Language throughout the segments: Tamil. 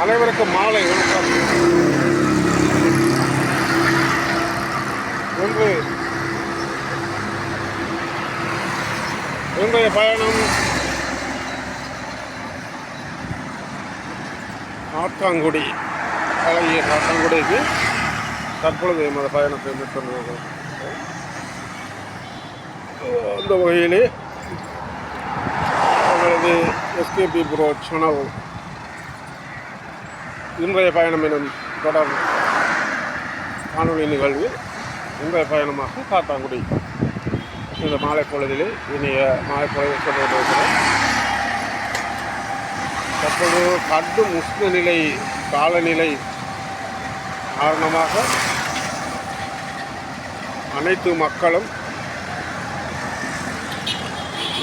அனைவருக்கும் மாலை வணக்கம். இன்று இன்றைய பயணம் ஆற்றாங்குடி அழகிய ஆற்றாங்குடிக்கு தற்பொழுது எமது பயணத்தை மேற்கொண்டு அந்த வகையிலே அவரது எஸ்கேபி ப்ரோ சேனல் இன்றைய பயணம் எனும் தொடர் காணொலி நிகழ்வு இன்றைய பயணமாக காத்தாங்குடி. இந்த மாலை பொழுதிலே இனிய மாலை பொழுது சொல்லியிருக்கிறோம் தற்போது கடும் உஷ்ண நிலை காலநிலை காரணமாக அனைத்து மக்களும்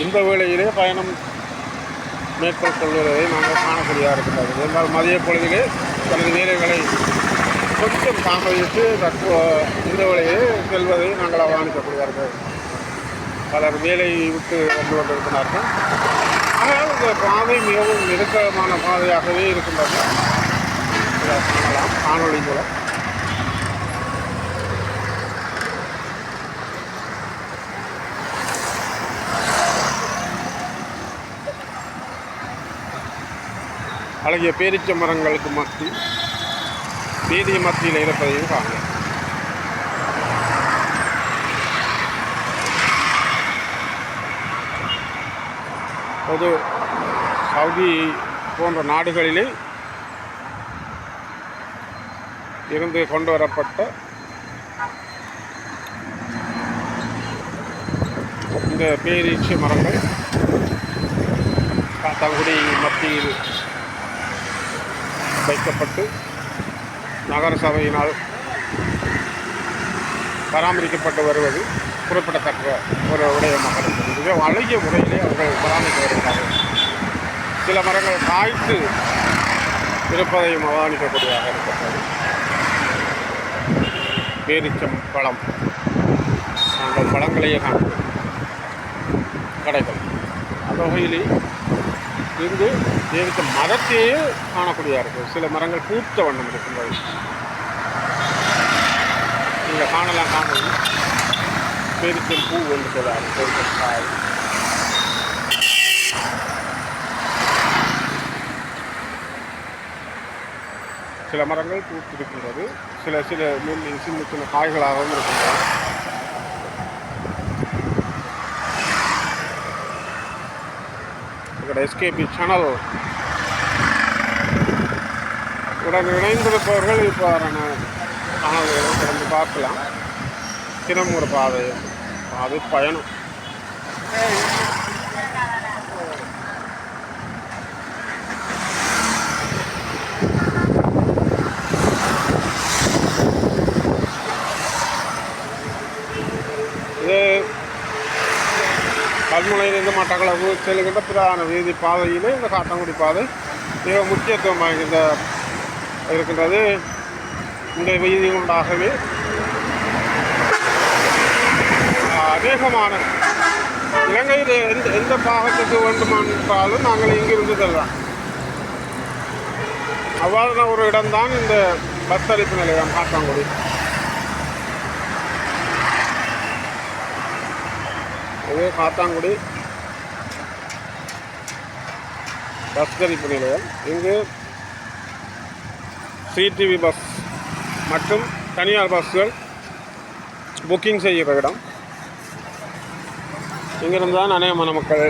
இந்த வேளையிலே பயணம் மேற்கொள்வதை நாங்கள் காணக்கூடியதாக இருக்கிறது என்றால் மதிய பொழுதிலே தனது வேலைகளை கொஞ்சம் தாமதித்து தற்போ இந்த வழியே செல்வதை நாங்கள் அவதானிக்கக்கூடியார்கள் பலர் வேலை விட்டு வந்து கொண்டிருக்கிறார்கள். ஆனால் இந்த பாதை மிகவும் நெருக்கமான பாதையாகவே இருக்கின்றது. காணொலி மூலம். அழகிய பேரிச்ச மரங்களுக்கு மத்தி வீதி மத்தியில் இருப்பதையும் காணலாம். பொது சவுதி போன்ற நாடுகளிலே இருந்து கொண்டு வரப்பட்ட இந்த பேரீச்ச மரங்கள் காத்தாங்குடி மத்தியில் வைக்கப்பட்டு நகர சபையினால் பராமரிக்கப்பட்டு வருவது குறிப்பிடத்தக்க ஒரு விடயமாக இருக்கிறது மிக அழகிய முறையிலே அவர்கள் பராமரித்து வருகிறார்கள். சில மரங்கள் காய்த்து இருப்பதையும் அவதானிக்கக்கூடியதாக இருக்கிறது. பேரிச்சம் பழம். நாங்கள் பழங்களையே காண்கிறோம் கடைகள். அந்த வகையிலே இங்கு தேவித்த மரத்தையே காணக்கூடியதாக இருக்குது சில மரங்கள் பூத்த வண்ணம் இருக்கின்றது. நீங்கள் காணலாம் காணலாம். பேரிச்சல் பூ ஒன்று சொல்றாரு பேரிச்சல் காய். சில மரங்கள் பூத்திருக்கின்றது. சில சில சின்ன சின்ன காய்களாகவும் இருக்கின்றன எங்களோட எஸ்கேபி சேனல் உடன் இணைந்திருப்பவர்கள் இப்போ காணொலிகளை தொடர்ந்து பார்க்கலாம். தினம் ஒரு பாதை அது பயணம் இது கல்முனையிலிருந்து மட்டக்களவு செல்கின்ற பிரதான வீதி பாதையிலே இந்த காட்டாங்குடி பாதை மிக முக்கியத்துவம் வாய்ந்த இருக்கின்றது. இந்த வீதி உண்டாகவே அநேகமான இலங்கையில் எந்த எந்த பாகத்துக்கு வேண்டுமென்றாலும் நாங்கள் இங்கிருந்து செல்லலாம். அவ்வாறான ஒரு இடம்தான் இந்த பஸ் அளிப்பு நிலையம் காட்டாங்குடி. இது காத்தாங்குடி. பஸ் கரிப்பு நிலையம் இங்கு சிடிவி பஸ் மற்றும் தனியார் பஸ்கள் புக்கிங் செய்கிற இடம். இங்கிருந்து தான் அநேகமான மக்கள்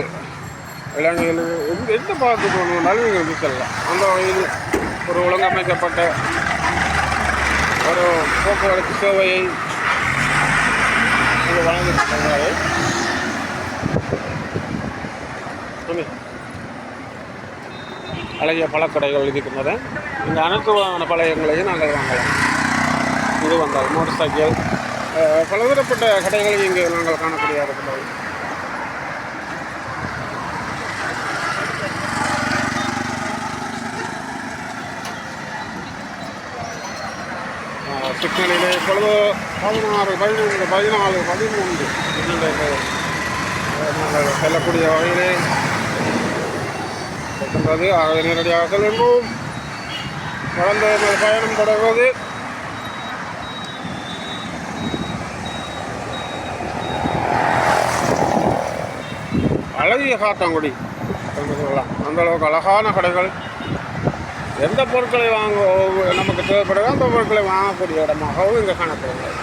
இளைஞர்கள் எந்த எந்த பாகத்துக்கு போகணுன்னாலும் இங்கே வந்து செல்லலாம் அந்த வகையில் ஒரு ஒழுங்கமைக்கப்பட்ட ஒரு போக்குவரத்து சேவையை இங்கே பழைய பழக்கடைகள் இருக்கின்றன இந்த அனைத்து பழையங்களையும் பழங்களையும் நாங்கள் வாங்கலாம். இது வந்தால் மோட்டர் சைக்கிள். பலதரப்பட்ட கடைகளையும் இங்கே நாங்கள் காணக்கூடிய இருக்கின்றது சிக்னலிலே இப்பொழுது பதினாறு பதினைந்து பதினாலு பதிமூன்று நாங்கள் செல்லக்கூடிய வகையிலே இருக்கின்றது ஆகவே நேரடியாக செல்கின்றோம். கடந்த பயணம் தொடர்வது அழகிய காத்தாங்குடி என்று சொல்லலாம். அந்த அளவுக்கு அழகான கடைகள். எந்த பொருட்களை வாங்க நமக்கு தேவைப்படுதோ அந்த பொருட்களை வாங்கக்கூடிய இடமாகவும் இங்கே காணப்படுகிறது.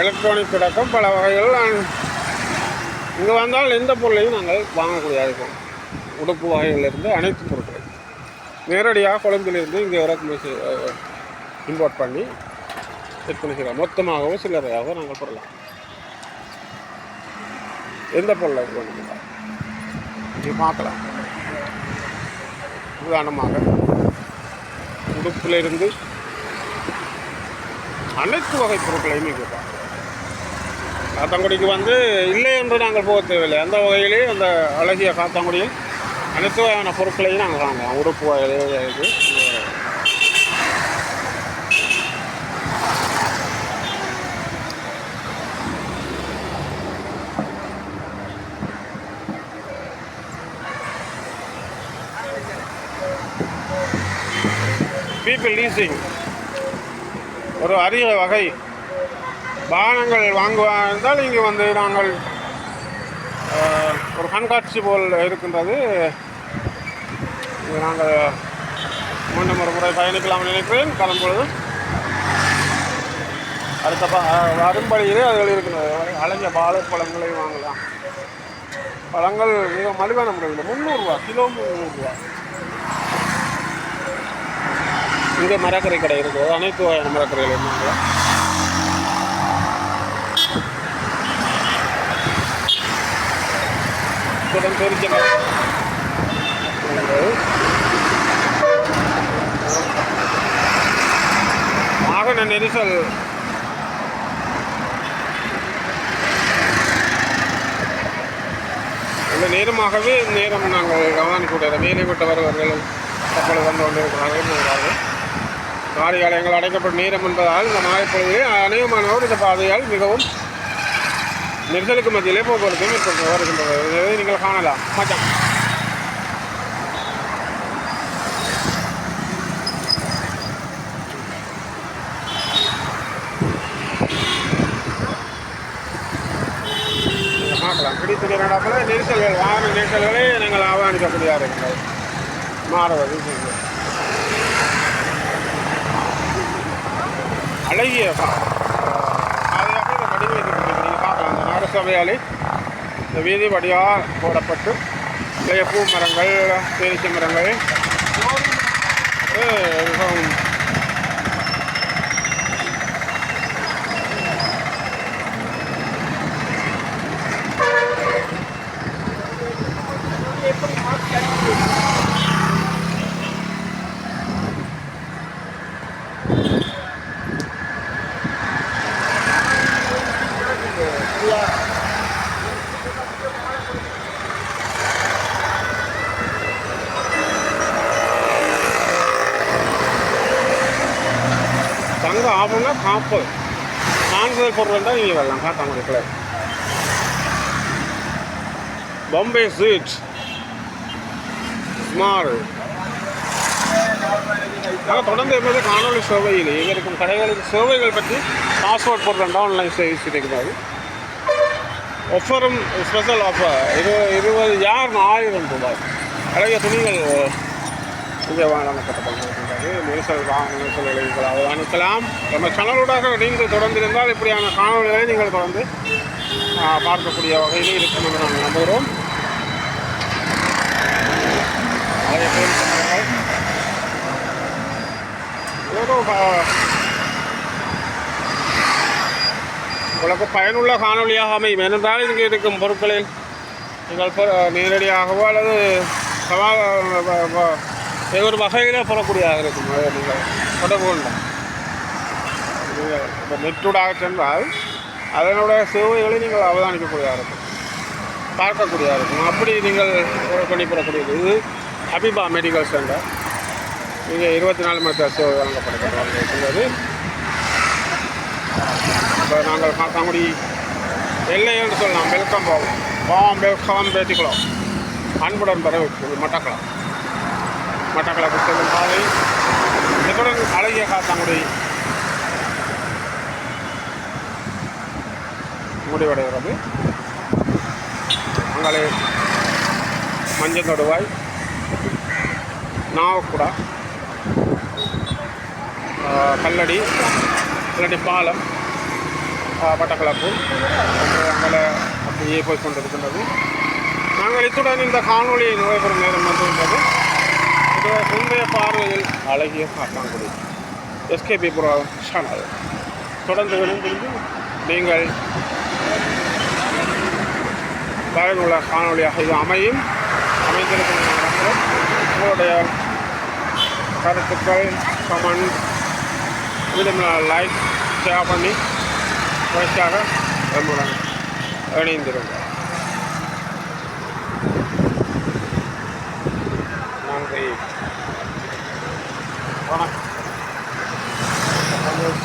எலக்ட்ரானிக் கிடக்கும் பல வகைகள். இங்கே வந்தால் எந்த பொருளையும் நாங்கள் வாங்கக்கூடியதாக இருக்கும். உடுப்பு வகைகளிலிருந்து அனைத்து பொருட்கள். நேரடியாக கொழம்பிலிருந்து இங்கே இறக்குமதி இம்போர்ட் பண்ணி விற்பனை செய்யலாம் மொத்தமாகவும் சில்லறையாகவும் நாங்கள் பெறலாம். எந்த பொருளை வேணுங்களா நீங்கள் பார்க்கலாம். உதாரணமாக உடுப்பிலிருந்து அனைத்து வகை பொருட்களையும் இங்கே பார்க்கலாம் காத்தாங்குடிக்கு வந்து இல்லை என்று நாங்கள் போக தேவையில்லை. அந்த வகையிலே அந்த அழகிய காத்தாங்குடியில் அனைத்து வகையான பொருட்களையும் நாங்கள் வாங்குவோம். உடுப்பு இது பீப்பிள் லீசிங் ஒரு அரிய வகை வாகனங்கள் வாங்குவதால் இங்கே வந்து நாங்கள் ஒரு கண்காட்சி போல் இருக்கின்றது. நாங்கள் மீண்டும் ஒரு முறை பயணிக்கலாம் நினைக்கிறேன். கிளம்பொழுது அடுத்த ப அஹ், அதுகள் இருக்கின்றது. அழகிய வாழைப்பழங்களை வாங்கலாம். பழங்கள் மிக மலிவான முறையில் முந்நூறுரூவா கிலோ முந்நூறுரூவா இங்கே மரக்கரை கடை இருக்குது. அனைத்து வகையான மரக்கரைகள் வாங்கலாம். இத்துடன் தெரிஞ்சன வாகன நெரிசல். அந்த நேரமாகவே நேரம் நாங்கள் கவனிக்கூடாது வேலை விட்டு வருவர்கள் கப்பல் வந்து கொண்டிருக்கிறார்கள் என்கிறார்கள் காரியாலயங்கள் அடைக்கப்பட்ட நேரம் என்பதால் இந்த மாலைப்பொழுது அநேகமானவர் இந்த பாதையால் மிகவும் நெரிசலுக்கு மத்தியிலே போக்குவரத்து மேற்கொண்டு வருகின்றது. நீங்கள் காணலாம். மச்சான். பார்க்கலாம். பிடித்த நேரடாப்பில் நெரிசல்கள் வாகன நெரிசல்களை நாங்கள் அவதானிக்கக்கூடியதாக இருக்கிறது மாறுவது அழகிய பாதுகாப்பு இந்த வடிவம் பார்க்கலாம் இந்த இந்த வீதி வடியாக போடப்பட்டு நிறைய பூ மரங்கள் பேரிச்சை மரங்கள் மிகவும் தங்க ஆபரணம் காப்பு சான்றிதழ் பொருள் தான் நீங்கள் வரலாம். காத்தாங்குடிக்குள்ள பாம்பே ஸ்வீட் ஸ்மால் ஆனால் தொடர்ந்து எப்போது காணொலி சேவையில் இவருக்கும் இருக்கும் கடைகளின் சேவைகள் பற்றி பாஸ்வேர்ட் போடுறேன் ஆன்லைன் சர்வீஸ் இருக்கிறது ஆஃபரும் ஸ்பெஷல் ஆஃபர் இரு இருபது யார் ஆயிரம் ரூபாய். அழகிய துணிகள் இங்கே வழங்கப்பட்டிருக்கின்றது நெரிசல் வாங்க நெரிசல்களை நீங்கள் அவதானிக்கலாம் நம்ம சேனலூடாக நீங்கள் தொடர்ந்திருந்தால் இப்படியான காணொலிகளை நீங்கள் தொடர்ந்து பார்க்கக்கூடிய வகையில் இருக்கும் என்று நாங்கள் நம்புகிறோம். நிறைய பேர் ஏதோ உங்களுக்கு பயனுள்ள காணொலியாக அமையும். ஏனென்றால் இங்கே இருக்கும் பொருட்களில் நீங்கள் நேரடியாகவோ அல்லது சவா இது ஒரு வகையில் பெறக்கூடியதாக இருக்கும் நீங்கள் தொடர்பு இப்போ சென்றால் அதனுடைய சேவைகளை நீங்கள் அவதானிக்கக்கூடியதாக இருக்கும் பார்க்கக்கூடியதாக இருக்கும் அப்படி நீங்கள் பண்ணி பெறக்கூடியது இது அபிபா மெடிக்கல் சென்டர் இங்கே இருபத்தி நாலு மணி நேரம் சேவை வழங்கப்படுகிறது. இப்போ நாங்கள் காத்தாங்குடி எல்லை என்று சொல்லலாம். வெல்கம் போவோம் பாம் வெல்கம் பேட்டிக்குளம் அன்புடன் பரவி மட்டக்குளம். மட்டக்களப்பு செல்லும் பாதை. இத்துடன் அழகிய காத்தாங்குடி. முடிவடைகிறது. அங்கே மஞ்சள் தொடுவாய் நாவக்குடா கல்லடி கல்லடி பாலம் ஆஹ் அங்கே அப்படியே போய் கொண்டிருக்கின்றது. நாங்கள் இத்துடன் இந்த காணொளி நுழைபெறும் நேரம் வந்துள்ளது இது முந்தைய பார்வையில் அழகிய காட்டாங்குடி எஸ்கேபி புரா சேனல் தொடர்ந்து விழுந்திருந்து நீங்கள் பயனுள்ள காணொளியாக இது அமையும். அமைந்திருக்கும் உங்களுடைய கருத்துக்கள் கமெண்ட் விதமான லைக் ஷேர் பண்ணி வயசாக நம்முடன் இணைந்திருங்க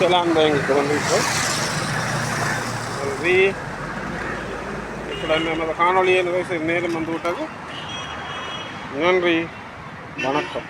செலான் எங்களுக்கு வந்திருக்கோம் நன்றி இத்துடன் நமது காணொலியை நிறைவு செய்யும் நேரம் வந்து விட்டது நன்றி வணக்கம்